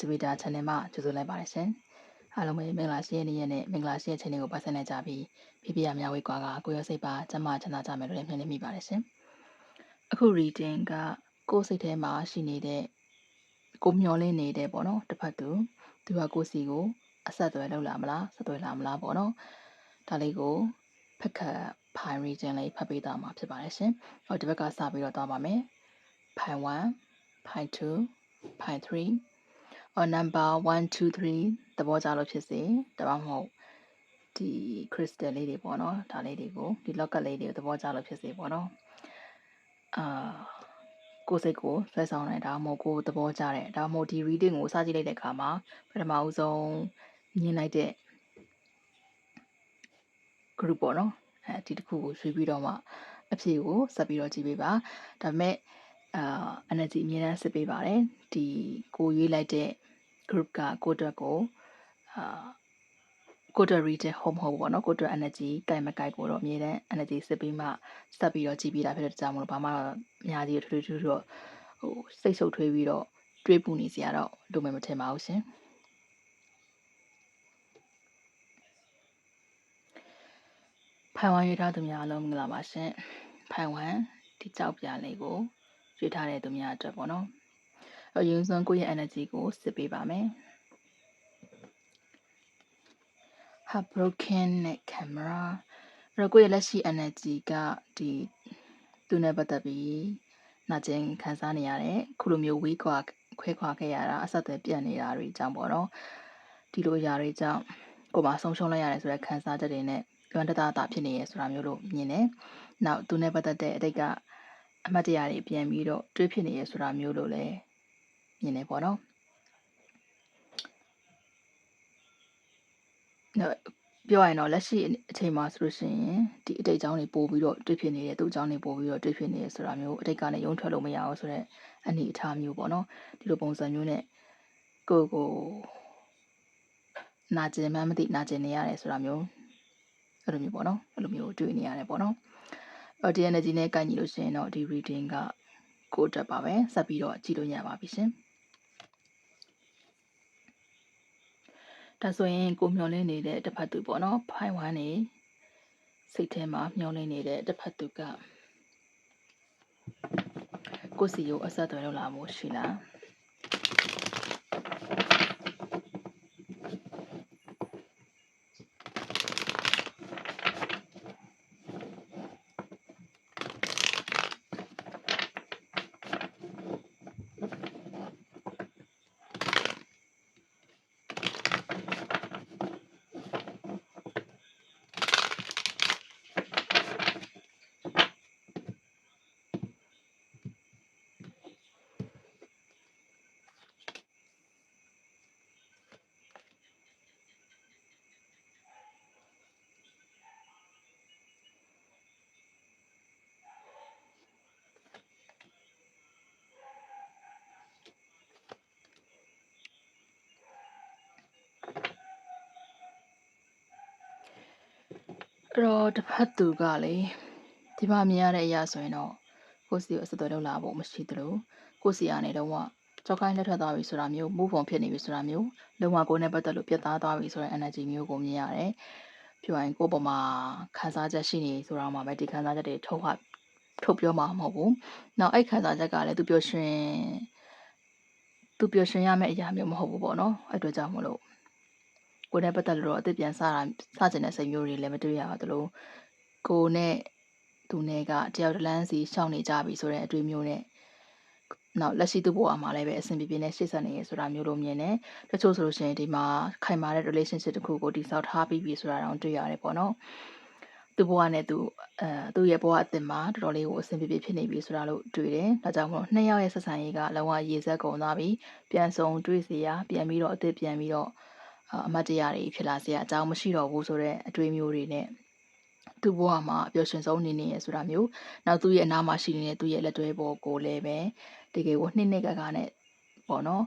ဂျူပီတာ channel မှာကြိုဆိုလိုက်ပါတယ်ရှင်။အားလုံးပဲမင်္ဂလာရှိတဲ့နေ့ရက်နဲ့မင်္ဂလာရှိတဲ့ချိန်လေးကိုပတ်သက်နေကြပြီးပြပြများဝေးကွာကကိုရောစိတ်ပါကျမ်းမာချမ်းသာကြမယ်လို့လည်းမျှော်လင့်မိပါတယ်ရှင်။အခု reading ကကိုယ်စိတ်ထဲမှာရှိနေတဲ့ကိုမျောလင်းနေတဲ့ပေါ့နော်တစ်ဖက်သူသူကကိုစီကိုအဆက်အသွယ်လုပ်လာမလားဆက်သွယ်လာမလားပေါ့နော်။ဒါလေးကိုဖက်ခတ်ဖိုင် region လေးဖတ်ပေးသွားမှာဖြစ်ပါတယ်ရှင်။ဟောဒီဘက်ကစပြီးတော့သွားပါမယ်။ဖိုင်1ဖိုင်2ဖိုင်3 or number 1 2 3သဘောကျလို့ဖြစ်စေဒါမှမဟုတ်ဒီ crystal လေးတွေပေါ့နော်ဒါလေးတွေကိုဒီ locket လေးတွေကိုသဘောကျလို့ဖြစ်စေပေါ့နော်အာကိုယ်စိတ်ကိုဆွဲဆောင်နေတာမဟုတ်ကိုသဘောကျတယ်ဒါမှမဟုတ်ဒီ reading ကိုစကြည့်လိုက်တဲ့အခါမှာပထမအဦးဆုံးမြင်လိုက်တဲ့ group ပေါ့နော်အဲဒီတစ်ခုကိုရွှေ့ပြီးတော့မှအဖြေကိုဆက်ပြီးတော့ကြည့်ပေးပါဒါပေမဲ့ အာ energy အမြဲတမ်းစစ်ပေးပါတယ်ဒီကိုရွေးလိုက်တဲ့ group ကကိုအတွက်ကိုအာကိုအတွက် reading home ဟုတ်ပေါ့နော်ကိုအတွက် energy ကြိုက်မကြိုက်ကိုတော့အမြဲတမ်း energy စစ်ပြီးမှစက်ပြီးတော့ကြည့်ပြီးတာဖြစ်တဲ့ကြောင့်မလို့ဘာမှအများကြီးထွေးထွေးတော့ဟိုစိတ်ဆုပ်ထွေးပြီးတော့တွေးပူနေစရာတော့လိုမယ်မထင်ပါဘူးရှင်ဖိုင်ဝမ်ရွေးထားသူများအလုံးမင်္ဂလာပါရှင်ဖိုင်ဝမ်ဒီကြောက်ပြလေးကို ရွေးထားတဲ့သူများအတွက်ပေါ့နော်အရင်ဆုံးကိုယ့်ရဲ့ energy ကိုစစ်ပေးပါမယ် have broken neck camera အဲ့တော့ကိုယ့်ရဲ့လက်ရှိ energy ကဒီသူနဲ့ပတ်သက်ပြီးနာကျင်ခံစားနေရတယ်ခုလိုမျိုးဝေးခွာခွဲခွာခဲ့ရတာအဆက်အသွယ်ပြတ်နေတာတွေအကြောင်းပေါ့နော်ဒီလိုຢာတွေကြောင့်ကိုယ်မှာဆုံးရှုံးလိုက်ရတယ်ဆိုတဲ့ခံစားချက်တွေနဲ့လွမ်းတသားတာဖြစ်နေရဆိုတာမျိုးလို့မြင်တယ်။နောက်သူနဲ့ပတ်သက်တဲ့အတိတ်က အမှတ်တရတွေပြန်ပြီးတော့တွေးဖြစ်နေရဆိုတာမျိုးလို့လည်းမြင်နေပေါ့နော်နော်ပြောရရင်တော့လက်ရှိအချိန်မှာဆိုလို့ရှိရင်ဒီအတိတ်အကြောင်းတွေပို့ပြီးတော့တွေးဖြစ်နေတယ်သူ့အကြောင်းတွေပို့ပြီးတော့တွေးဖြစ်နေရဆိုတာမျိုးအတိတ်ကလည်းရုံထွက်လို့မရအောင်ဆိုတော့အနေအထားမျိုးပေါ့နော်ဒီလိုပုံစံမျိုးနဲ့ကိုကိုနာကျင်မှမသိနာကျင်နေရတယ်ဆိုတာမျိုးအဲ့လိုမျိုးပေါ့နော်အဲ့လိုမျိုးတွေ့နေရတယ်ပေါ့နော် အော်ဒီ energy နဲ့ကိုင်ညီလို့ရှိရင်တော့ဒီ reading ကကိုတက်ပါပဲဆက်ပြီးတော့ကြည့်လို့ရပါပြီရှင်ဒါဆိုရင်ကိုမျောလင်းနေတဲ့တစ်ဖက်သူပေါ့နော်ဖိုင်ဝမ်းနေစိတ်ထဲမှာမျောလင်းနေတဲ့တစ်ဖက်သူကကိုစီကိုအဆက်အသွယ်လုပ်လာမှုရှိလား အဲ့တော့တစ်ဖက်သူကလေဒီမှာမြင်ရတဲ့အရာဆိုရင်တော့ကိုစီကိုအစသွယ်လောက်လာဖို့မရှိသလိုကိုစီကနေတော့ကြောက်ခိုင်းလက်ထပ်သွားပြီဆိုတာမျိုး move on ဖြစ်နေပြီဆိုတာမျိုးလုံဝကိုနဲ့ပတ်သက်လို့ပြတ်သားသွားပြီဆိုတဲ့ energy မျိုးကိုမြင်ရတယ်ပြောရင်ကိုပေါ်မှာခံစားချက်ရှိနေဆိုတာမှပဲဒီခံစားချက်တွေထုတ်ဟထုတ်ပြောမှာမဟုတ်ဘူး။နောက်အဲ့ခံစားချက်ကလည်းသူပျော်ရွှင်သူပျော်ရွှင်ရမယ့်အရာမျိုးမဟုတ်ဘူးပေါ့နော်။အဲ့အတွက်ကြောင့်မလို့ ကိုယ်နဲ့ပတ်သက်လို့တော့အစ်စ်ပြန်စတာစကျင်တဲ့စိတ်မျိုးတွေလည်းမတွေ့ရပါသလိုကိုနဲ့သူနဲ့ကတယောက်တစ်လမ်းစီရှောင်နေကြပြီဆိုတဲ့အတွေ့မျိုးနဲ့နောက်လက်ရှိသူ့ဘဝမှာလည်းပဲအဆင်ပြေပြေနဲ့ရှေ့ဆက်နေရဆိုတာမျိုးလိုမြင်တယ်။တချို့ဆိုလို့ရှိရင်ဒီမှာခိုင်မာတဲ့ relationship တစ်ခုကိုတည်ဆောက်ထားပြီးပြီဆိုတာတောင်တွေ့ရတယ်ပေါ့နော်။သူ့ဘဝနဲ့သူအဲသူ့ရဲ့ဘဝအသစ်မှာတော်တော်လေးကိုအဆင်ပြေပြေဖြစ်နေပြီဆိုတာလို့တွေ့တယ်။ဒါကြောင့်မို့နှစ်ယောက်ရဲ့ဆက်ဆံရေးကလုံးဝရေစက်ကုန်သွားပြီ။ပြန်ဆုံတွေ့စီရပြန်ပြီးတော့အသစ်ပြန်ပြီးတော့ အမတ်တရားတွေဖြစ်လာစေအကြောင်းမရှိတော့ဘူးဆိုတဲ့အတွေးမျိုးတွေနဲ့သူ့ဘဝမှာပျော်ရွှင်ဆုံးနေနေရဆိုတာမျိုးနောက်သူ့ရဲ့အနားမှာရှိနေတဲ့သူ့ရဲ့လက်တွဲပေါ်ကိုလည်းပဲတကယ်ကိုနှစ်နှစ်ကကနဲ့ပေါ့နော်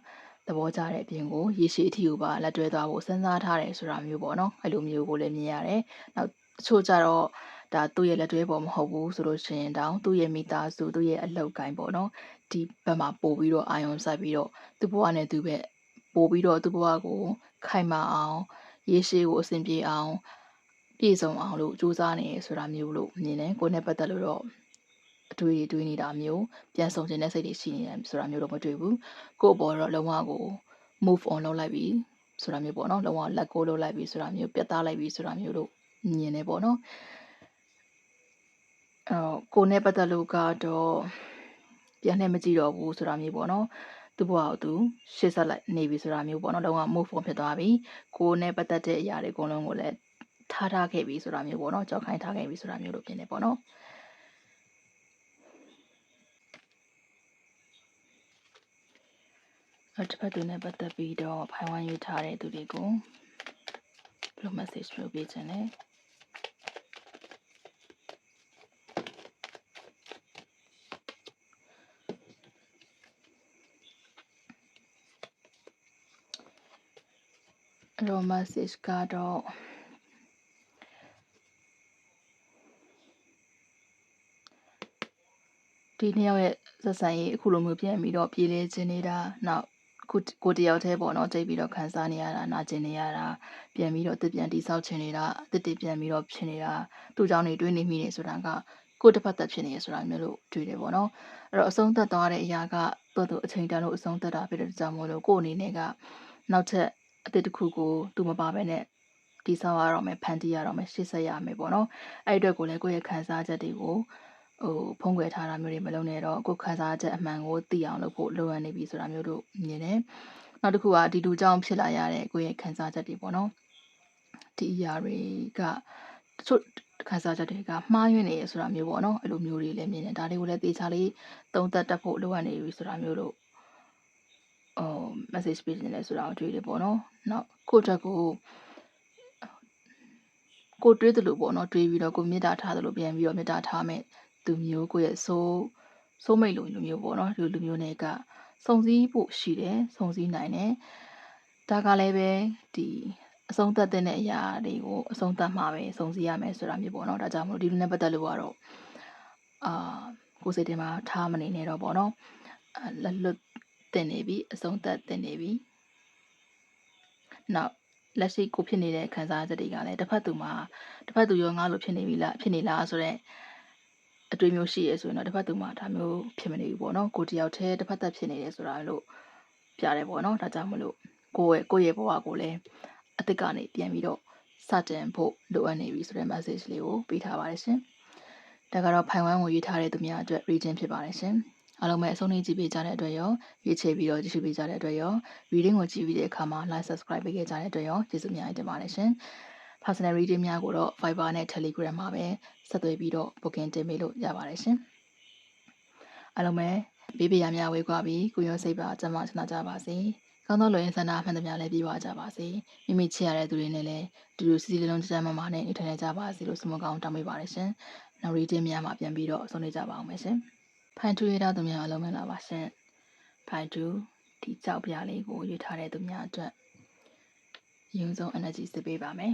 သဘောကျတဲ့အပြင်ကိုရေရှည်အထီကိုပါလက်တွဲသွားဖို့စဉ်းစားထားတယ်ဆိုတာမျိုးပေါ့နော်အဲ့လိုမျိုးကိုလည်းမြင်ရတယ်နောက်တချို့ကြတော့ဒါသူ့ရဲ့လက်တွဲပေါ်မဟုတ်ဘူးဆိုလို့ရှိရင်တောင်သူ့ရဲ့မိသားစုသူ့ရဲ့အလုပ်ကိုင်းပေါ့နော်ဒီဘက်မှာပို့ပြီးတော့အာယုံစိုက်ပြီးတော့သူ့ဘဝနဲ့သူ့ပဲပို့ပြီးတော့သူ့ဘဝကို ခိုင်မာအောင်ရေရှည်ကိုအဆင်ပြေအောင်ပြည့်စုံအောင်လို့စူးစမ်းနေရဆိုတာမျိုးလို့မြင်တယ်ကိုယ်နဲ့ပတ်သက်လို့တော့အတွေ့အတွေ့နေတာမျိုးပြန်ဆောင်ခြင်းတဲ့စိတ်တွေရှိနေတယ်ဆိုတာမျိုးတော့မတွေ့ဘူးကိုယ့်ဘောတော့လုံးဝကို move on လုပ်လိုက်ပြီဆိုတာမျိုးပေါ့နော်လုံးဝလက်ကိုလုပ်လိုက်ပြီဆိုတာမျိုးပြတ်သားလိုက်ပြီဆိုတာမျိုးလို့မြင်နေပေါ့နော်အော်ကိုနဲ့ပတ်သက်လို့ကတော့ပြန်လှည့်မကြည့်တော့ဘူးဆိုတာမျိုးပေါ့နော် သူ့ဘဝကိုသူရှေ့ဆက်လိုက်နေပြီဆိုတာမျိုးပေါ့နော်လုံးဝ move on ဖြစ်သွားပြီကိုနဲ့ပတ်သက်တဲ့အရာတွေအကုန်လုံးကိုလည်းထားထားခဲ့ပြီဆိုတာမျိုးပေါ့နော်ကြောက်ခိုင်းထားခဲ့ပြီဆိုတာမျိုးလို့ပြင်နေပေါ့နော်အဲ့တစ်ဖက်သူနဲ့ပတ်သက်ပြီးတော့ဖိုင်ဝမ်ယူထားတဲ့သူတွေကိုဘယ်လို message လုပ်ပေးခြင်းလဲ တော့ message ကတော့ဒီနှစ်ယောက်ရဲ့ဆက်ဆံရေးအခုလိုမျိုးပြန်ပြီးတော့ပြည်လဲခြင်းနေတာနောက်ကိုကိုတယောက်တည်းပေါ့နော်ကြိတ်ပြီးတော့ခံစားနေရတာနာကျင်နေရတာပြန်ပြီးတော့အစ်ပြန်တိဆောက်ချင်နေတာအစ်တပြန်ပြီးတော့ဖြစ်နေတာသူ့ကြောင့်နေတွေးနေမိနေဆိုတာကကိုတစ်ဖက်သက်ဖြစ်နေရဆိုတာမျိုးလို့တွေ့တယ်ပေါ့နော်အဲ့တော့အဆုံးသက်သွားတဲ့အရာကတော်တော်အချိန်တန်လို့အဆုံးသက်တာဖြစ်တဲ့ကြောင့်မို့လို့ကို့အနေနဲ့ကနောက်ထပ် အစ်တစ်ခုကိုသူမပါဘဲနဲ့တိဆောက်ရတော့မယ်ဖန်တီးရတော့မယ်ရှေ့ဆက်ရမယ်ပေါ့နော်အဲ့အတွက်ကိုလည်းကိုယ့်ရဲ့ခံစားချက်တွေကိုဟိုဖုံးကွယ်ထားတာမျိုးတွေမလုပ်နဲ့တော့ကိုယ်ခံစားချက်အမှန်ကိုသိအောင်လုပ်ဖို့လိုအပ်နေပြီဆိုတာမျိုးတို့မြင်တယ်။နောက်တစ်ခုကဒီလူကြောင့်ဖြစ်လာရတဲ့ကိုယ့်ရဲ့ခံစားချက်တွေပေါ့နော်။ဒီအရာတွေကတချို့ခံစားချက်တွေကမှားယွင်းနေရဆိုတာမျိုးပေါ့နော်။အဲ့လိုမျိုးတွေလည်းမြင်တယ်။ဒါတွေကိုလည်းသေချာလေးသုံးသပ်တတ်ဖို့လိုအပ်နေပြီဆိုတာမျိုးတို့ဟို message ပေးနေလဲဆိုတာကိုတွေ့တယ်ပေါ့နော်။နောက်ကိုယ့်အတွက်ကိုကိုတွေးသလိုပေါ့နော်တွေးပြီးတော့ကိုမေတ္တာထားသလိုပြန်ပြီးတော့မေတ္တာထားမယ်သူမျိုးကိုယ့်ရဲ့ဆိုးဆိုးမိတ်လိုလူမျိုးပေါ့နော်ဒီလူမျိုးတွေကစုံစည်းဖို့ရှိတယ်စုံစည်းနိုင်တယ်ဒါကလည်းပဲဒီအဆုံးသတ်တဲ့အရာတွေကိုအဆုံးသတ်မှာပဲစုံစည်းရမယ်ဆိုတာမျိုးပေါ့နော်ဒါကြောင့်မို့ဒီလူနဲ့ပတ်သက်လို့ကတော့အာကိုယ်စိတ်ထဲမှာထားမနေနဲ့တော့ပေါ့နော်လက်လွတ် တင်နေပြီအဆုံးသတ်တင်နေပြီနောက်လက်ရှိကိုဖြစ်နေတဲ့ခံစားချက်တွေကလည်းတစ်ဖက်သူမှာတစ်ဖက်သူရောငါလိုဖြစ်နေပြီလားဖြစ်နေလားဆိုတော့အတွေ့မျိုးရှိရဆိုရင်တော့တစ်ဖက်သူမှာဒါမျိုးဖြစ်မနေဘူးပေါ့နော်ကိုတယောက်တည်းတစ်ဖက်သက်ဖြစ်နေတယ်ဆိုတာလို့ပြတယ်ပေါ့နော်ဒါကြောင့်မလို့ကိုယ့်ရဲ့ကိုယ့်ရဲ့ဘဝကိုလည်းအစ်စ်ကနေပြန်ပြီးတော့စတင်ဖို့လိုအပ်နေပြီဆိုတဲ့ message လေးကိုပေးထားပါတယ်ရှင်ဒါကတော့ဖိုင်ဝမ်ကိုရေးထားတဲ့သူများအတွက် reading ဖြစ်ပါတယ်ရှင် အားလုံးပဲအဆုံးထိကြည့်ပေးကြတဲ့အတွက်ရောရွေးချယ်ပြီးတော့ကြည့်ရှုပေးကြတဲ့အတွက်ရော reading ကိုကြည့်ပြီးတဲ့အခါမှာ like subscribe ပေးခဲ့ကြတဲ့အတွက်ရောကျေးဇူးများတင်ပါတယ်ရှင် personal reading များကိုတော့ Viber နဲ့ Telegram မှာပဲဆက်သွယ်ပြီးတော့ booking တင်ပေးလို့ရပါတယ်ရှင်အားလုံးပဲဘေးဘေးရများဝေးကွာပြီးကိုရောစိတ်ပါကျမချနာကြပါစေကောင်းသောလူရင်းဆန္ဒမှန်သမျှလည်းပြည့်ဝကြပါစေမိမိချစ်ရတဲ့သူတွေနဲ့လည်းတူတူစီစီလုံးလုံးကြမ်းမမာနဲ့နေထိုင်ကြပါစေလို့ဆုမကောင်းတောင်းပေးပါတယ်ရှင်နောက် reading များမှာပြန်ပြီးတော့ဆုံးနေကြပါအောင်မယ်ရှင် ဖိုင်တူရတဲ့သူများအလုံးမင်္ဂလာပါရှင်ဖိုင်တူဒီကြောက်ပြလေးကိုရွေးထားတဲ့သူများအတွက်ရုံဆုံး energy စစ်ပေးပါမယ်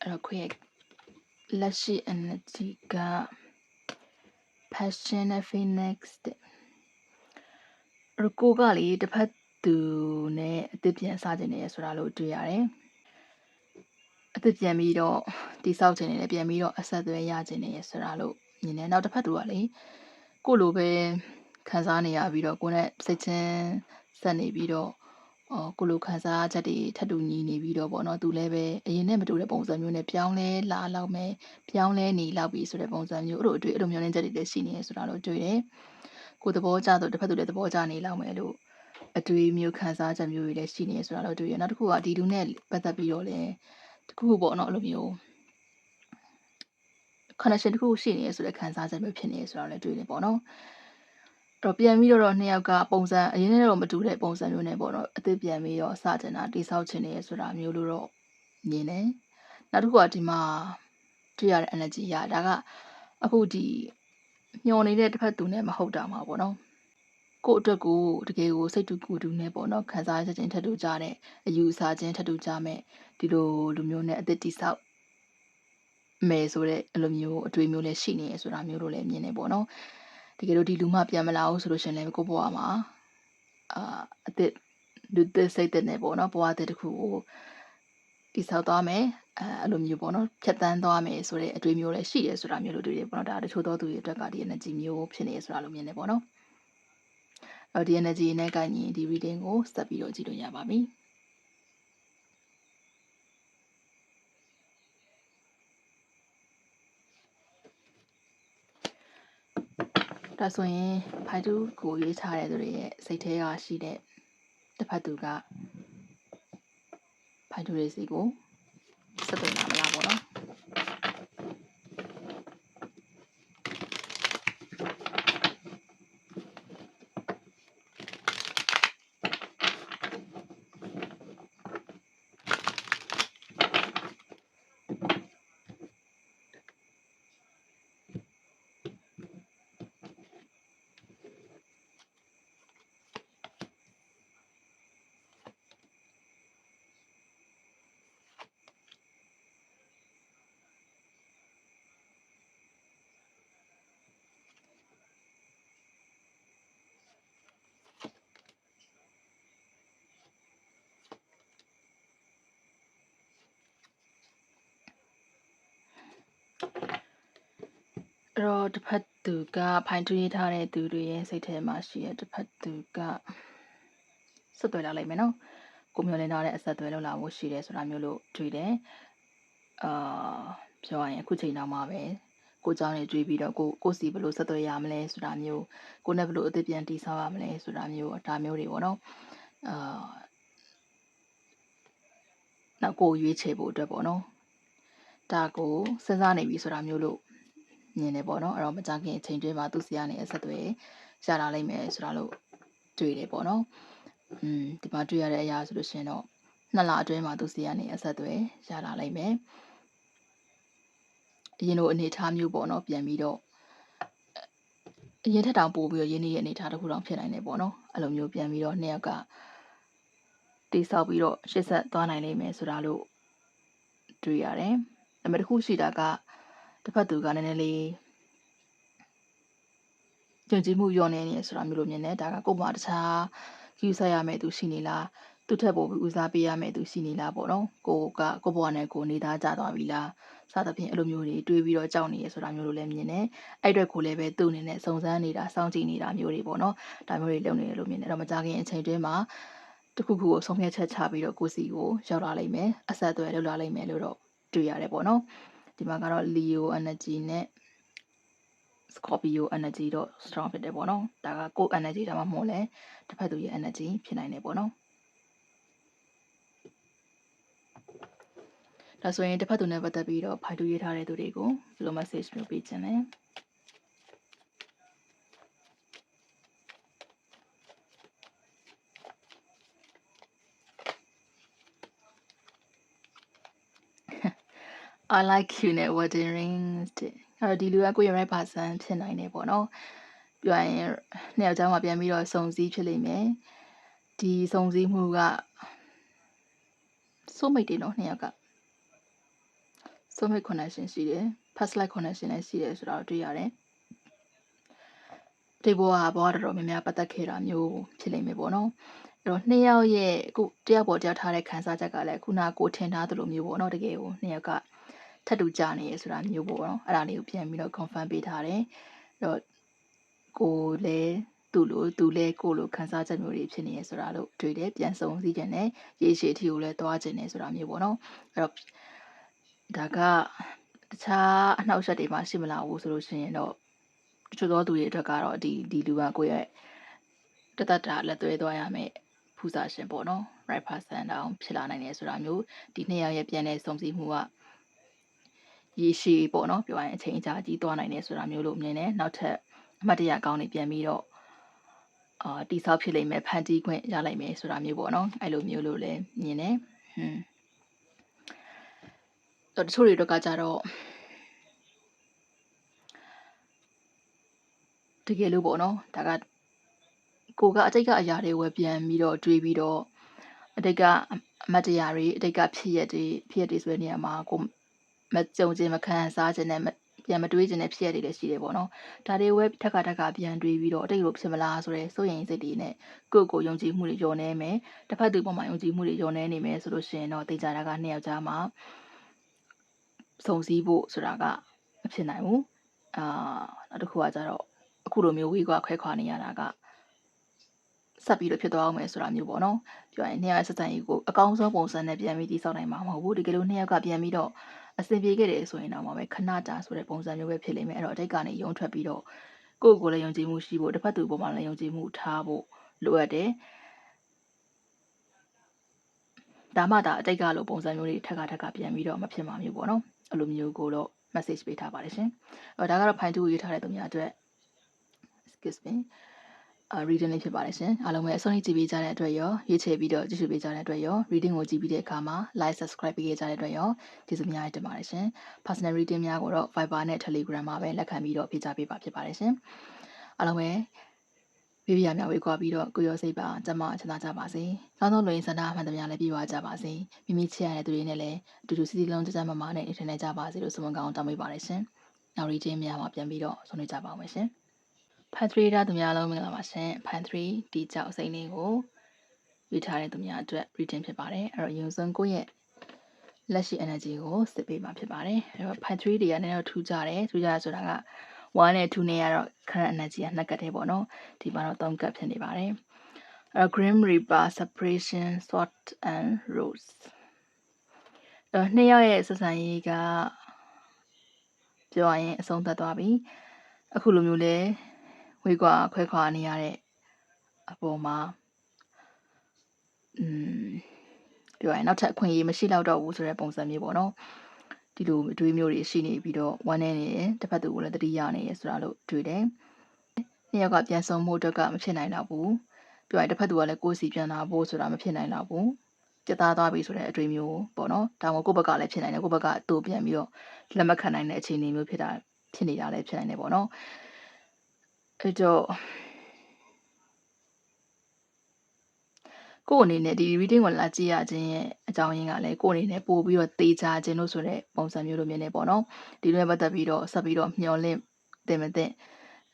အဲ့တော့ခွေလက်ရှိ energy က passion phoenix တဲ့ရကိုကလေတစ်ဖက်သူနဲ့အသစ်ပြန်စခြင်းနေရဆိုတာလို့တွေ့ရတယ် အသစ်ပြန်ပြီးတော့တိဆောက်ခြင်းနဲ့ပြန်ပြီးတော့အဆက်အသွယ်ရခြင်းနေရဆိုတာလို့မြင်တယ်နောက်တစ်ဖက်သူကလေကိုလိုပဲခံစားနေရပြီးတော့ကိုနဲ့စိတ်ချင်းဆက်နေပြီးတော့အော်ကိုလိုခံစားချက်တွေထပ်တူညီနေပြီးတော့ပေါ့နော်သူလည်းပဲအရင်နဲ့မတူတဲ့ပုံစံမျိုးနဲ့ပြောင်းလဲလာလောက်မယ်ပြောင်းလဲနေလောက်ပြီဆိုတဲ့ပုံစံမျိုးအဲ့လိုအတွေ့အဲ့လိုမျိုးနဲ့ချက်တွေလည်းရှိနေရဆိုတာလို့တွေ့တယ်ကိုသဘောကျတော့တစ်ဖက်သူလည်းသဘောကျနေလောက်မယ်လို့အတွေ့မျိုးခံစားချက်မျိုးတွေလည်းရှိနေရဆိုတာလို့တွေ့ရနောက်တစ်ခုကဒီလူနဲ့ပတ်သက်ပြီးတော့လည်း တခုခုပေါ့နော်အဲ့လိုမျိုး connection တခုရှိနေရဆိုတဲ့ခံစားချက်မျိုးဖြစ်နေရဆိုတာလည်းတွေ့နေပေါ့နော်တော့ပြန်ပြီးတော့နှစ်ယောက်ကပုံစံအရင်နဲ့တော့မတူတဲ့ပုံစံမျိုးနဲ့ပေါ့နော်အသစ်ပြန်ပြီးတော့စတင်တာတိဆောက်ခြင်းနေဆိုတာမျိုးလို့တော့မြင်တယ်နောက်တစ်ခုကဒီမှာတွေ့ရတဲ့ energy ရဒါကအခုဒီညှော်နေတဲ့တစ်ဖက်သူနဲ့မဟုတ်တာမှာပေါ့နော် ကို့အတွက်ကိုတကယ်ကိုစိတ်တူကိုတူနဲ့ပေါ့နော်ခံစားချက်ချင်းထပ်တူကြတဲ့အယူအဆချင်းထပ်တူကြမဲ့ဒီလိုလူမျိုးနဲ့အသစ်တိဆောက်မယ်ဆိုတဲ့အလိုမျိုးအတွေ့မျိုးလည်းရှိနေရဆိုတာမျိုးလို့လည်းမြင်နေပေါ့နော်တကယ်လို့ဒီလူမှပြန်မလာဘူးဆိုလို့ရှင်လည်းကိုဘွားမှာအာအသစ်လူသစ်စိတ်သစ်နဲ့ပေါ့နော်ဘဝသစ်တစ်ခုကိုတည်ဆောက်သွားမယ်အဲအဲ့လိုမျိုးပေါ့နော်ဖြတ်တန်းသွားမယ်ဆိုတဲ့အတွေ့အမျိုးလည်းရှိရဲဆိုတာမျိုးလို့တွေ့တယ်ပေါ့နော်ဒါတချို့သောသူတွေအတွက်ကဒီ energy မျိုးဖြစ်နေရဆိုတာလို့မြင်တယ်ပေါ့နော်အဲ့ ဒီ energy နဲ့ကညီဒီ reading ကိုစပ်ပြီးတော့ကြည့်လို့ရပါပြီဒါဆိုရင်ဖိုင်တူကိုရေးချတဲ့သူတွေရဲ့စိတ်ထဲကရှိတဲ့တစ်ဖက်သူကဖိုင်တူတွေစီကိုဆက်သွယ်လာမလားပေါ့နော် အဲ့တော့တစ်ဖက်သူကဖိုင်ထွေးထားတဲ့သူတွေရဲ့စိတ်ထဲမှာရှိတဲ့တစ်ဖက်သူကဆက်သွယ်လာလိုက်မယ်နော်ကိုမျိုးလင်းထားတဲ့အဆက်အသွယ်လောက်လာဖို့ရှိတယ်ဆိုတာမျိုးလို့တွေ့တယ်အာပြောရရင်အခုချိန်နောက်မှာပဲကိုเจ้าနေတွေ့ပြီးတော့ကိုကိုစီဘယ်လိုဆက်သွယ်ရမလဲဆိုတာမျိုးကိုနဲ့ဘယ်လိုအသစ်ပြန်တည်ဆောက်ရမလဲဆိုတာမျိုးဒါမျိုးတွေပေါ့နော်အာနောက်ကိုရွေးချယ်ဖို့အတွက်ပေါ့နော်ဒါကိုစဉ်းစားနေပြီဆိုတာမျိုးလို့ မြင်တယ်ပေါ့နော်အဲ့တော့မကြခင်အချိန်တွင်းမှာသူ့စီကနေအဆက်အသွယ်ရလာလိမ့်မယ်ဆိုတာလို့တွေ့တယ်ပေါ့နော်อืมဒီမှာတွေ့ရတဲ့အရာဆိုလို့ရှိရင်တော့နှစ်လအတွင်းမှာသူ့စီကနေအဆက်အသွယ်ရလာလိမ့်မယ်အရင်လိုအနေအထားမျိုးပေါ့နော်ပြန်ပြီးတော့အရင်ထက်တောင်ပိုပြီးတော့ရင်းနှီးရဲ့အနေအထားတစ်ခုတောင်ဖြစ်နိုင်တယ်ပေါ့နော်အဲ့လိုမျိုးပြန်ပြီးတော့နှစ်ယောက်ကတိဆောက်ပြီးတော့ရှေ့ဆက်သွားနိုင်လိမ့်မယ်ဆိုတာလို့တွေ့ရတယ်ဒါပေမဲ့တစ်ခုရှိတာက တစ်ဖက်သူကနည်းနည်းလေးကြုံကြည်မှုညော့နေနေဆိုတာမျိုးလိုမြင်တယ်ဒါကကို့မှာတခြားယူဆရမယ့်သူရှိနေလားသူထက်ပိုပြီးဦးစားပေးရမယ့်သူရှိနေလားပေါ့နော်ကိုကကိုဘွားနဲ့ကိုနေသားကြသွားပြီလားစသဖြင့်အဲ့လိုမျိုးတွေတွေးပြီးတော့ကြောက်နေရဆိုတာမျိုးလိုလည်းမြင်တယ်အဲ့အတွက်ကိုလည်းပဲသူ့အနေနဲ့စုံစမ်းနေတာစောင့်ကြည့်နေတာမျိုးတွေပေါ့နော်ဒါမျိုးတွေလုပ်နေတယ်လို့မြင်တယ်အဲ့တော့မကြခင်အချိန်တွင်းမှာတခုခုကိုဆုံးဖြတ်ချက်ချပြီးတော့ကိုစီကိုရောက်လာလိမ့်မယ်အဆက်အသွယ်လုပ်လာလိမ့်မယ်လို့တော့တွေ့ရတယ်ပေါ့နော် ဒီမှာကတော့ Leo energy နဲ့ Scorpio energy တော့ strong ဖြစ်တယ်ပေါ့နော်ဒါကကိုယ် energy ဒါမှမဟုတ်လဲတစ်ဖက်သူရဲ့ energy ဖြစ်နိုင်တယ်ပေါ့နော်ဒါဆိုရင်တစ်ဖက်သူနဲ့ပတ်သက်ပြီးတော့ဖိုင်တူရေးထားတဲ့သူတွေကိုဘယ်လို message မျိုးပေးခြင်းလဲ I like you နဲ့ wedding rings တဲ့အဲ့တော့ဒီလူကကိုယ့်ရဲ့ right person ဖြစ်နိုင်တယ်ပေါ့နော်ပြောရရင်နှစ်ယောက်ျားမှာပြန်ပြီးတော့စုံစည်းဖြစ်လိမ့်မယ်ဒီစုံစည်းမှုကစိုးမိတ်တယ်နော်နှစ်ယောက်က soulmate connection ရှိတယ် past life connection လည်းရှိတယ်ဆိုတော့တွေ့ရတယ်ဒီဘောကဘောကတော်တော်များများပတ်သက်ခဲ့တာမျိုးဖြစ်လိမ့်မယ်ပေါ့နော်အဲ့တော့နှစ်ယောက်ရဲ့အခုတယောက်ပေါ်တယောက်ထားတဲ့ခံစားချက်ကလည်းခုနကိုထင်ထားသလိုမျိုးပေါ့နော်တကယ်ကိုနှစ်ယောက်က ထပ်တူကြနေရဆိုတာမျိုးပေါ့နော်အဲ့ဒါလေးကိုပြန်ပြီးတော့ confirm ပေးထားတယ်အဲ့တော့ကိုလည်းသူ့လိုသူလည်းကိုလိုခံစားချက်မျိုးတွေဖြစ်နေရဆိုတာလို့တွေ့တယ်ပြန်စုံစည်းခြင်းနဲ့ရေရှည်အထီကိုလည်းသွားခြင်းနဲ့ဆိုတာမျိုးပေါ့နော်အဲ့တော့ဒါကတခြားအနှောက်အယှက်တွေမှရှိမလာဘူးဆိုလို့ရှိရင်တော့တချို့သောသူတွေအတွက်ကတော့ဒီဒီလူကကိုယ့်ရဲ့တသက်တာလက်သွဲသွားရမယ်ဖူးစာရှင်ပေါ့နော် right person တောင်ဖြစ်လာနိုင်တယ်ဆိုတာမျိုးဒီနှစ်ယောက်ရဲ့ပြန်တဲ့စုံစည်းမှုက ရေရှည်ပေါ့နော်ပြောရရင်အချိန်ကြာကြီးသွားနိုင်တယ်ဆိုတာမျိုးလို့မြင်တယ်နောက်ထပ်အမှတ်တရကောင်းနေပြန်ပြီးတော့အာတိဆောက်ဖြစ်လိမ့်မယ်ဖန်တီးခွင့်ရလိုက်မယ်ဆိုတာမျိုးပေါ့နော်အဲ့လိုမျိုးလို့လည်းမြင်တယ်ဟွန်းတော့တချို့တွေတော့ကကြတော့တကယ်လို့ပေါ့နော်ဒါကကိုကအတိတ်ကအရာတွေဝယ်ပြန်ပြီးတော့တွေးပြီးတော့အတိတ်ကအမတ်တရားတွေအတိတ်ကဖြစ်ရက်တွေဖြစ်ရက်တွေဆိုတဲ့နေရာမှာကို မကြုံခြင်းမခံစားခြင်းနဲ့မပြပြန်မတွေးကျင်တဲ့ဖြစ်ရတွေလည်းရှိတယ်ပေါ့နော်ဒါတွေဝဲထက်ခါထက်ခါပြန်တွေးပြီးတော့အတိတ်လိုဖြစ်မလားဆိုရဲစိုးရိမ်စိတ်တွေနဲ့ကိုယ့်ကိုယ်ယုံကြည်မှုတွေညှော်နေမယ်တစ်ဖက်သူပေါ်မှာယုံကြည်မှုတွေညှော်နေနေမယ်ဆိုလို့ရှိရင်တော့တေချာတာကနှစ်ယောက်ကြားမှာစုံစည်းဖို့ဆိုတာကမဖြစ်နိုင်ဘူးအာနောက်တစ်ခုကကြတော့အခုလိုမျိုးဝေးကွာခွဲခွာနေရတာကဆက်ပြီးတော့ဖြစ်သွားအောင်မယ်ဆိုတာမျိုးပေါ့နော်ပြောရင်နှစ်ယောက်ရဲ့ဆက်ဆံရေးကိုအကောင်းဆုံးပုံစံနဲ့ပြန်ပြီးတည်ဆောက်နိုင်မှာမဟုတ်ဘူးတကယ်လို့နှစ်ယောက်ကပြန်ပြီးတော့ အဆင်ပြေခဲ့တယ်ဆိုရင်တော့မှပဲခဏတာဆိုတဲ့ပုံစံမျိုးပဲဖြစ်လိမ့်မယ်အဲ့တော့အတိတ်ကနေယုံထွက်ပြီးတော့ကိုယ့်ကိုယ်လည်းယုံကြည်မှုရှိဖို့တစ်ဖက်သူပေါ်မှာလည်းယုံကြည်မှုထားဖို့လိုအပ်တယ်ဒါမှဒါအတိတ်ကလိုပုံစံမျိုးတွေထက်ကထက်ကပြန်ပြီးတော့မဖြစ်မှာမျိုးပေါ့နော်အဲ့လိုမျိုးကိုတော့ message ပေးထားပါတယ်ရှင်အဲ့တော့ဒါကတော့ fine 2ကိုရေးထားတဲ့သူများအတွက် excuse me အာ reading လေးဖြစ်ပါတယ်ရှင်အားလုံးပဲအဆုံးထိကြည့်ပေးကြတဲ့အတွက်ရောရွေးချယ်ပြီးတော့ကြည့်ရှုပေးကြတဲ့အတွက်ရော reading ကိုကြည့်ပြီးတဲ့အခါမှာ like subscribe ပေးကြတဲ့အတွက်ရောကျေးဇူးများတင်ပါတယ်ရှင် personal reading များကိုတော့ Viber နဲ့ Telegram မှာပဲလက်ခံပြီးတော့ဖြေကြားပေးပါဖြစ်ပါတယ်ရှင်အားလုံးပဲဘေးဘီယာများဝေးကွာပြီးတော့ကိုရောစိတ်ပါကျမချမ်းသာကြပါစေ။ကောင်းသောလူရင်းစန္ဒအမှန်တများလည်းပြည့်ဝကြပါစေ။မိမိချစ်ရတဲ့သူတွေနဲ့လည်းအတူတူစီစီလုံးကြကြမမနဲ့နေထိုင်နေကြပါစေလို့ဆုမွန်ကောင်းတောင်းပေးပါတယ်ရှင်။နောက်ရီချင်းများမှာပြန်ပြီးတော့ဆွေးနွေးကြပါဦးမယ်ရှင်။ Fan 3ဒါသူများလုံးမင်္ဂလာပါရှင်။ Fan 3ဒီကြောက်စိတ်လေးကိုရေးထားတဲ့သူများအတွက် reading ဖြစ်ပါတယ်။အဲ့တော့ယုံစုံကိုယ့်ရဲ့လက်ရှိ energy ကိုစစ်ပေးမှာဖြစ်ပါတယ်။အဲ့တော့ Fan 3တွေကလည်းတော့ထူးကြတယ်။ထူးကြရဆိုတာက1နဲ့2နဲ့ကတော့ current energy ကနှစ်ကတ်တည်းပေါ့နော်ဒီမှာတော့3ကတ်ဖြစ်နေပါတယ်အဲ grim reaper separation sword and rose အဲနှစ်ယောက်ရဲ့ဆက်ဆံရေးကပြောရရင်အဆုံးသတ်သွားပြီအခုလိုမျိုးလဲ ဝေးကွာခွဲခွာနေရတဲ့အပေါ်မှာอืมပြောရရင်နောက်ထပ်အခွင့်အရေးမရှိတော့ဘူးဆိုတဲ့ပုံစံမျိုးပေါ့နော်ဒီလိုအတွေးမျိုးတွေရှိနေပြီးတော့ဝမ်းနေနေတယ်တစ်ဖက်သူကိုလည်းတတိယနေရဆိုတာလို့တွေ့တယ်နှစ်ယောက်ကပြန်ဆုံမှုအတွက်ကမဖြစ်နိုင်တော့ဘူးပြောရင်တစ်ဖက်သူကလည်းကိုယ်စီပြန်လာဖို့ဆိုတာမဖြစ်နိုင်တော့ဘူးပြတ်သားသွားပြီဆိုတဲ့အတွေ့မျိုးပေါ့နော်ဒါမှမဟုတ်ကိုယ့်ဘက်ကလည်းဖြစ်နိုင်တယ်ကိုယ့်ဘက်ကတူပြန်ပြီးတော့လက်မခံနိုင်တဲ့အခြေအနေမျိုးဖြစ်တာဖြစ်နေတာလည်းဖြစ်နိုင်တယ်ပေါ့နော် အဲ့တော့ကို့အနေနဲ့ဒီ reading ကိုလာကြည့်ရခြင်းရဲ့အကြောင်းရင်းကလည်းကို့အနေနဲ့ပို့ပြီးတော့တေချာခြင်းလို့ဆိုတဲ့ပုံစံမျိုးလိုမြင်နေပေါ့နော်ဒီလိုနဲ့ပတ်သက်ပြီးတော့ဆက်ပြီးတော့မျှော်လင့်တင်မတင်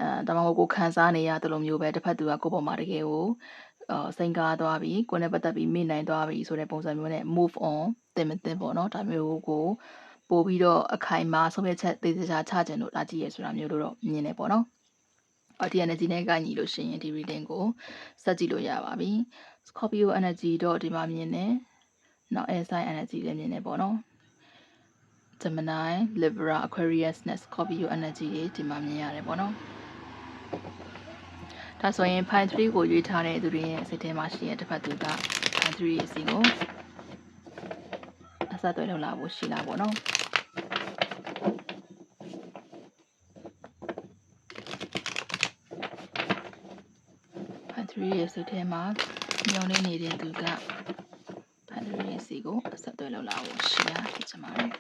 အဲဒါမှမဟုတ်ကိုခံစားနေရတယ်လို့မျိုးပဲတစ်ဖက်သူကကိုယ့်ပေါ်မှာတကယ်ကိုအော်စိန်ကားသွားပြီကိုယ်နဲ့ပတ်သက်ပြီးမိနိုင်သွားပြီဆိုတဲ့ပုံစံမျိုးနဲ့ move on တင်မတင်ပေါ့နော်ဒါမျိုးကိုပို့ပြီးတော့အခိုင်အမာဆုံးဖြတ်ချက်သေချာချခြင်းလို့လာကြည့်ရဆိုတာမျိုးလို့တော့မြင်နေပေါ့နော် အော်ဒီ energy နဲ့ကိုက်ညီလို့ရှိရင်ဒီ reading ကိုစက်ကြည့်လို့ရပါပြီ Scorpio energy တော့ဒီမှာမြင်တယ်နောက် air sign energy လည်းမြင်တယ်ပေါ့နော် Gemini Libra Aquarius နဲ့ Scorpio energy တွေဒီမှာမြင်ရတယ်ပေါ့နော်ဒါဆိုရင် Pi 3ကိုရွေးထားတဲ့သူတွေရဲ့စိတ်ထဲမှာရှိတဲ့တစ်ဖက်သူက Pi 3ရဲ့အစီကိုအဆက်သွယ်လုပ်လာဖို့ရှိလာပေါ့နော် 3ရဲ့စိတ်ထဲမှာညောင်းနေနေတဲ့သူကဖန်3ရဲ့စီကိုအဆက်အသွယ်လုပ်လာဖို့ရှိရဖြစ်ချင်ပါတယ်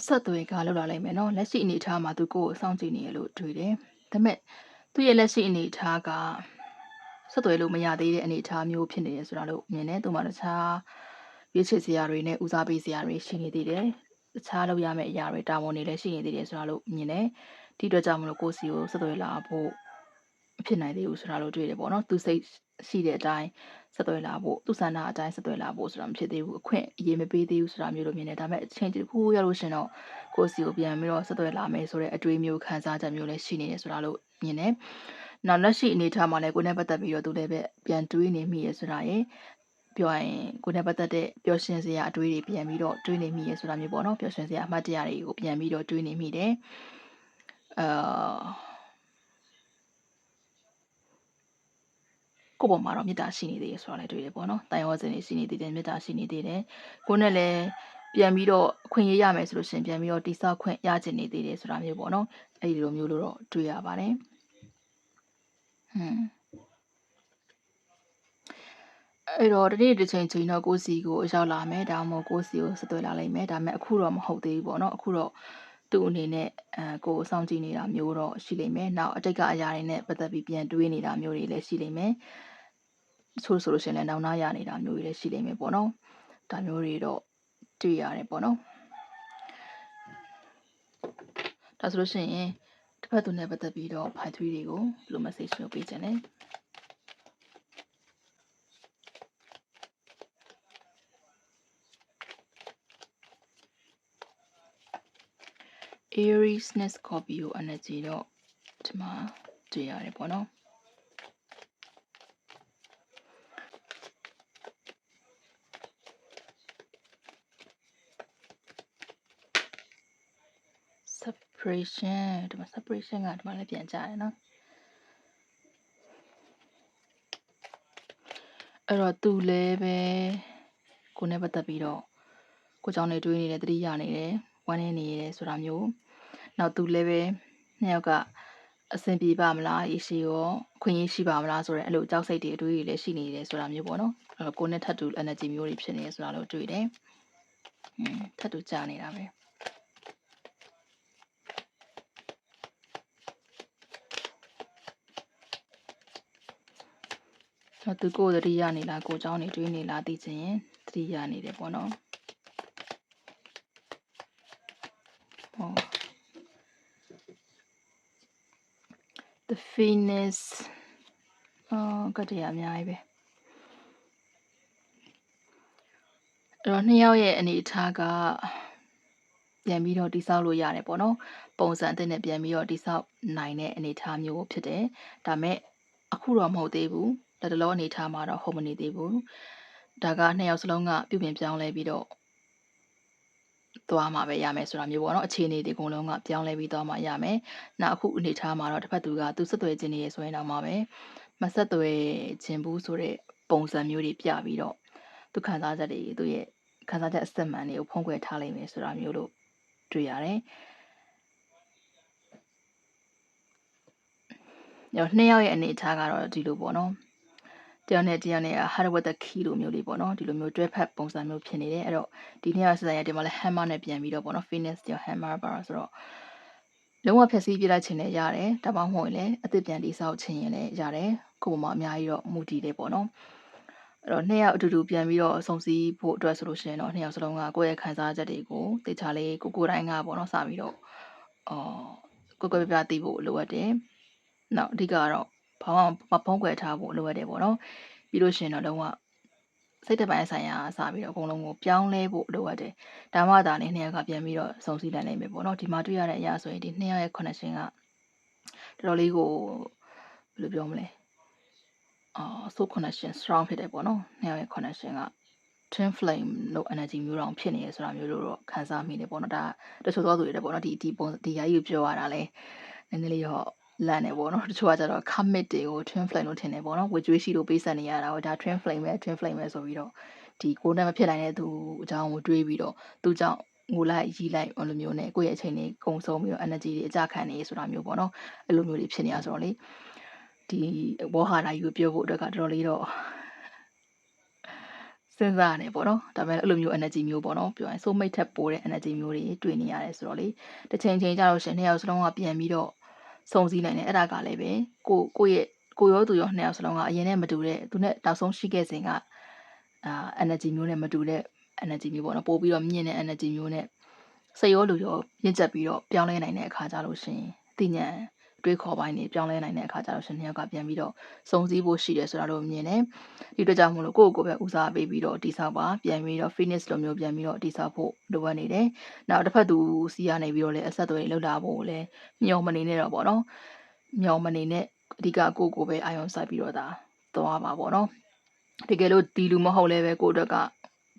အဆက်အသွယ်ကလောက်လာလိမ့်မယ်နော်လက်ရှိအနေအထားမှာသူကိုယ်ကိုစောင့်ကြည့်နေရလို့တွေ့တယ်ဒါပေမဲ့သူ့ရဲ့လက်ရှိအနေအထားကဆက်သွယ်လို့မရသေးတဲ့အနေအထားမျိုးဖြစ်နေတယ်ဆိုတာလို့မြင်တယ်သူမှတခြားရွေးချယ်စရာတွေနဲ့ဦးစားပေးစရာတွေရှိနေသေးတယ်တခြားလုပ်ရမယ့်အရာတွေတာဝန်တွေလည်းရှိနေသေးတယ်ဆိုတာလို့မြင်တယ်ဒီအတွက်ကြောင့်မလို့ကိုစီကိုဆက်သွယ်လာဖို့ မဖြစ်နိုင်သေးဘူးဆိုတာလို့တွေ့တယ်ပေါ့နော်သူစိတ်ရှိတဲ့အတိုင်းဆက်သွယ်လာဖို့သူဆန္ဒအတိုင်းဆက်သွယ်လာဖို့ဆိုတာမဖြစ်သေးဘူးအခွင့်အရေးမပေးသေးဘူးဆိုတာမျိုးလိုမြင်တယ်ဒါပေမဲ့အချိန်တစ်ခုရောက်လို့ရှင်တော့ကိုစီကိုပြန်ပြီးတော့ဆက်သွယ်လာမယ်ဆိုတဲ့အတွေးမျိုးခံစားချက်မျိုးလည်းရှိနေတယ်ဆိုတာလို့မြင်တယ်နောက်လက်ရှိအနေအထားမှာလည်းကိုယ်နဲ့ပတ်သက်ပြီးတော့သူလည်းပဲပြန်တွေးနေမိရဆိုတာရယ်ပြောရင်ကိုယ်နဲ့ပတ်သက်တဲ့ပျော်ရွှင်စရာအတွေးတွေပြန်ပြီးတော့တွေးနေမိရဆိုတာမျိုးပေါ့နော်ပျော်ရွှင်စရာအမှတ်တရတွေကိုပြန်ပြီးတော့တွေးနေမိတယ်အာ ကိုယ့်ပေါ်မှာတော့မေတ္တာရှိနေသေးတယ်ဆိုတာလည်းတွေ့တယ်ပေါ့နော်။တိုင်ဝစင်နေရှိနေသေးတယ်မေတ္တာရှိနေသေးတယ်။ကိုယ်နဲ့လည်းပြန်ပြီးတော့အခွင့်အရေးရမယ်ဆိုလို့ရှရင်ပြန်ပြီးတော့တိဆောက်ခွင့်ရချင်နေသေးတယ်ဆိုတာမျိုးပေါ့နော်အဲ့ဒီလိုမျိုးလို့တော့တွေ့ရပါတယ်ဟွန်းအဲ့တော့တနေ့တစ်ချိန်ချိန်တော့ကိုစီကိုရောက်လာမယ်ဒါမှမဟုတ်ကိုစီကိုဆက်သွယ်လာလိမ့်မယ်ဒါပေမဲ့အခုတော့မဟုတ်သေးဘူးပေါ့နော်အခုတော့သူ့အနေနဲ့အဲကိုစောင့်ကြည့်နေတာမျိုးတော့ရှိလိမ့်မယ်နောက်အတိတ်ကအရာတွေနဲ့ပတ်သက်ပြီးပြန်တွေးနေတာမျိုးတွေလည်းရှိလိမ့်မယ် ဆိုဆိုလို့ရှိရင်လည်းနောက်နာရနေတာမျိုးတွေလည်းရှိလိမ့်မယ်ပေါ့နော်ဒါမျိုးတွေတော့တွေ့ရတယ်ပေါ့နော်ဒါဆိုလို့ရှိရင်တစ်ဖက်သူနဲ့ပတ်သက်ပြီးတော့5 3တွေကိုဘယ်လို message မျိုးပေးခြင်းလဲ Aries နဲ့ Scorpio energy တော့ဒီမှာတွေ့ရတယ်ပေါ့နော် separation ဒီမှာ separation ကဒီမှာလည်းပြန်ကြရတယ်နော်အဲ့တော့သူလည်းပဲကိုယ်နဲ့ပတ်သက်ပြီးတော့ကိုကြောင့်နေတွေးနေတယ်တတိယနေတယ်ဝမ်းနေနေရတယ်ဆိုတာမျိုးနောက်သူလည်းပဲနှစ်ယောက်ကအဆင်ပြေပါမလားရရှိရောအခွင့်အရေးရှိပါမလားဆိုတော့အဲ့လိုကြောက်စိတ်တွေအတွေးတွေလည်းရှိနေတယ်ဆိုတာမျိုးပေါ့နော်အဲ့တော့ကိုယ်နဲ့ထပ်တူ energy မျိုးတွေဖြစ်နေတယ်ဆိုတာလို့တွေ့တယ်ဟွန်းထပ်တူကြာနေတာပဲ တော့သူကိုယ်တတိယနေလားကိုเจ้าနေတွေးနေလားသိချင်ရင်တတိယနေတယ်ပေါ့နော်ဟော the phoenix အော်ကတည်းကအများကြီးပဲအဲ့တော့နှစ်ယောက်ရဲ့အနေအထားကပြန်ပြီးတော့တိဆောက်လို့ရတယ်ပေါ့နော်ပုံစံအသစ်နဲ့ပြန်ပြီးတော့တိဆောက်နိုင်တဲ့အနေအထားမျိုးဖြစ်တယ်ဒါမဲ့အခုတော့မဟုတ်သေးဘူး လက်တလောအနေအထားမှာတော့ဟုတ်မနေသေးဘူးဒါကနှစ်ယောက်စလုံးကပြုပြင်ပြောင်းလဲပြီးတော့သွားမှာပဲရမယ်ဆိုတာမျိုးပေါ့နော်အခြေအနေဒီအကုန်လုံးကပြောင်းလဲပြီးသွားမှာရမယ်နောက်အခုအနေအထားမှာတော့တစ်ဖက်သူကသူဆက်သွယ်ခြင်းနေရဆိုရင်တော့မှပဲမဆက်သွယ်ခြင်းဘူးဆိုတဲ့ပုံစံမျိုးတွေပြပြီးတော့သူခံစားချက်တွေသူရဲ့ခံစားချက်အစစ်မှန်တွေကိုဖုံးကွယ်ထားလိမ့်မယ်ဆိုတာမျိုးလို့တွေ့ရတယ်။ညနှစ်ယောက်ရဲ့အနေအထားကတော့ဒီလိုပေါ့နော်။ တယောက်နဲ့တယောက်နဲ့ hard with the key လိုမျိုးလေးပေါ့နော်။ဒီလိုမျိုးတွဲဖက်ပုံစံမျိုးဖြစ်နေတယ်။အဲ့တော့ဒီနှစ်ယောက်ဆက်ရတဲ့မှာလဲ hammer နဲ့ပြန်ပြီးတော့ပေါ့နော် fitness တယောက် hammer ပါဆိုတော့လုံးဝဖြည့်ဆည်းပြလိုက်ခြင်းလည်းရတယ်။ဒါမှမဟုတ်ရင်လည်းအသစ်ပြန်တိဆောက်ခြင်းရင်လည်းရတယ်။ကိုယ်ပေါ်မှာအများကြီးတော့မူတည်တယ်ပေါ့နော်။အဲ့တော့နှစ်ယောက်အတူတူပြန်ပြီးတော့စုံစည်းဖို့အတွက်ဆိုလို့ရှိရင်တော့နှစ်ယောက်စလုံးကကိုယ့်ရဲ့ခံစားချက်တွေကိုတေချာလေးကိုကိုယ်တိုင်းကပေါ့နော်စပြီးတော့အော်ကိုယ်ကိုယ်ပြပြသိဖို့လိုအပ်တယ်။နောက်အဓိကကတော့ ဘာမှမဖုံးကွယ်ထားဖို့လိုအပ်တယ်ပေါ့နော်။ပြီးလို့ရှိရင်တော့လုံးဝစိတ်တပိုင်းဆိုင်ရာစပြီးတော့အကုန်လုံးကိုပြောင်းလဲဖို့လိုအပ်တယ်။ဒါမှသာလေနှစ်ယောက်ကပြန်ပြီးတော့စုံစည်းနိုင်နိုင်မယ်ပေါ့နော်။ဒီမှာတွေ့ရတဲ့အရာဆိုရင်ဒီနှစ်ယောက်ရဲ့ connection ကတော်တော်လေးကိုဘယ်လိုပြောမလဲ။အာ soul connection strong ဖြစ်တယ်ပေါ့နော်။နှစ်ယောက်ရဲ့ connection က twin flame လို့ energy မျိုးတောင်ဖြစ်နေရဆိုတာမျိုးလို့တော့ခံစားမိတယ်ပေါ့နော်ဒါတချို့သောသူတွေလည်းပေါ့နော်ဒီဒီပုံဒီယာကြီးကိုပြောရတာလဲနည်းနည်းလေးတော့ လန့်နေပေါ့နော်တချို့ကကျတော့ commit တွေကို twin flame လို့ထင်တယ်ပေါ့နော်ဝေကျွေးရှိလို့ပေးဆက်နေရတာဟောဒါ twin flame ပဲ twin flame ပဲဆိုပြီးတော့ဒီကိုယ်နဲ့မဖြစ်နိုင်တဲ့သူအကြောင်းကိုတွေးပြီးတော့သူကြောင့်ငိုလိုက်ရီးလိုက်အဲ့လိုမျိုးနဲ့ကိုယ့်ရဲ့အချိန်တွေကုံဆုံးပြီးတော့ energy တွေအကြခံနေဆိုတာမျိုးပေါ့နော်အဲ့လိုမျိုးတွေဖြစ်နေရဆိုတော့လေဒီဘောဟာရာယူပြောဖို့အတွက်ကတော်တော်လေးတော့စဉ်းစားရတယ်ပေါ့နော်ဒါပေမဲ့အဲ့လိုမျိုး energy မျိုးပေါ့နော်ပြောရင် soul mate ထက်ပိုတဲ့ energy မျိုးတွေတွေ့နေရတယ်ဆိုတော့လေတစ်ချိန်ချိန်ကြတော့ရှင်နှစ်ယောက်စလုံးကပြန်ပြီးတော့ စုံစည်းနိုင်တယ်အဲ့ဒါကလည်းပဲကိုကိုရဲ့ကိုရောသူရောနှစ်ယောက်စလုံးကအရင်နဲ့မတူတဲ့သူနဲ့တောက်ဆုံးရှိခဲ့စဉ်ကအာ energy မျိုးနဲ့မတူတဲ့ energy မျိုးပေါ့နော်ပို့ပြီးတော့မြင့်တဲ့ energy မျိုးနဲ့စိတ်ရောလူရောရင့်ကျက်ပြီးတော့ပြောင်းလဲနိုင်တဲ့အခါကြလို့ရှင်သိဉာဏ် တွေးခေါ်ပိုင်းတွေပြောင်းလဲနိုင်တဲ့အခါကျတော့ရှင်နှစ်ယောက်ကပြန်ပြီးတော့စုံစည်းဖို့ရှိတယ်ဆိုတာတော့မြင်တယ်ဒီအတွက်ကြောင့်မလို့ကိုယ့်ကိုယ်ပဲဦးစားပေးပြီးတော့တိဆောက်ပါပြန်ပြီးတော့ fitness လိုမျိုးပြန်ပြီးတော့တိဆောက်ဖို့လိုအပ်နေတယ်နောက်တစ်ဖက်သူစီးရနေပြီးတော့လည်းအဆက်အသွယ်လောက်လာဖို့လည်းမျှော်မနေနဲ့တော့ပေါ့နော်မျှော်မနေနဲ့အဓိကကိုယ့်ကိုယ်ပဲအာရုံစိုက်ပြီးတော့ဒါသွားပါပေါ့နော်တကယ်လို့ဒီလူမဟုတ်လဲပဲကိုယ့်အတွက်က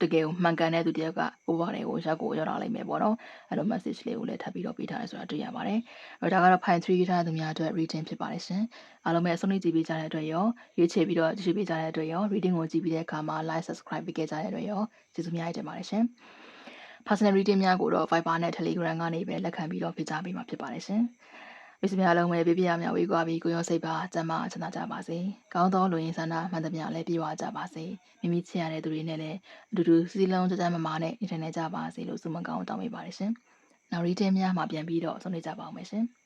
တကယ်ကိုမှန်ကန်တဲ့သူတယောက်ကကိုဘာတွေကိုရောက်ကိုရောက်လာလိမ့်မယ်ပေါ့နော်အဲ့လို message လေးကိုလည်းထပ်ပြီးတော့ပေးထားတယ်ဆိုတာတွေ့ရပါတယ်အဲ့တော့ဒါကတော့ fine 3ရေးထားတဲ့သူများအတွက် reading ဖြစ်ပါတယ်ရှင်အားလုံးပဲအဆုံးထိကြည့်ပေးကြတဲ့အတွက်ရောရွေးချယ်ပြီးတော့ကြည့်ရှုပေးကြတဲ့အတွက်ရော reading ကိုကြည့်ပြီးတဲ့အခါမှာ like subscribe ပေးခဲ့ကြတဲ့အတွက်ရောကျေးဇူးများတင်ပါတယ်ရှင် personal reading များကိုတော့ Viber နဲ့ Telegram ကနေပဲလက်ခံပြီးတော့ဖိချပေးမှာဖြစ်ပါတယ်ရှင်။ မိတ်ဆွေများလုံးပဲပြပြရများဝေးကွာပြီးကိုရောစိတ်ပါကျမ်းမာချမ်းသာကြပါစေ။ကောင်းသောလူရင်းဆန္ဒမှန်သမျှလည်းပြေဝကြပါစေ။မိမိချစ်ရတဲ့သူတွေနဲ့လည်းအတူတူစီလုံးကြကြမမာနဲ့နေထိုင်နေကြပါစေလို့ဆုမကောင်းတောင်းပေးပါတယ်ရှင်။နောက် reading များမှာပြန်ပြီးတော့ဆုံးနေကြပါအောင်မယ်ရှင်။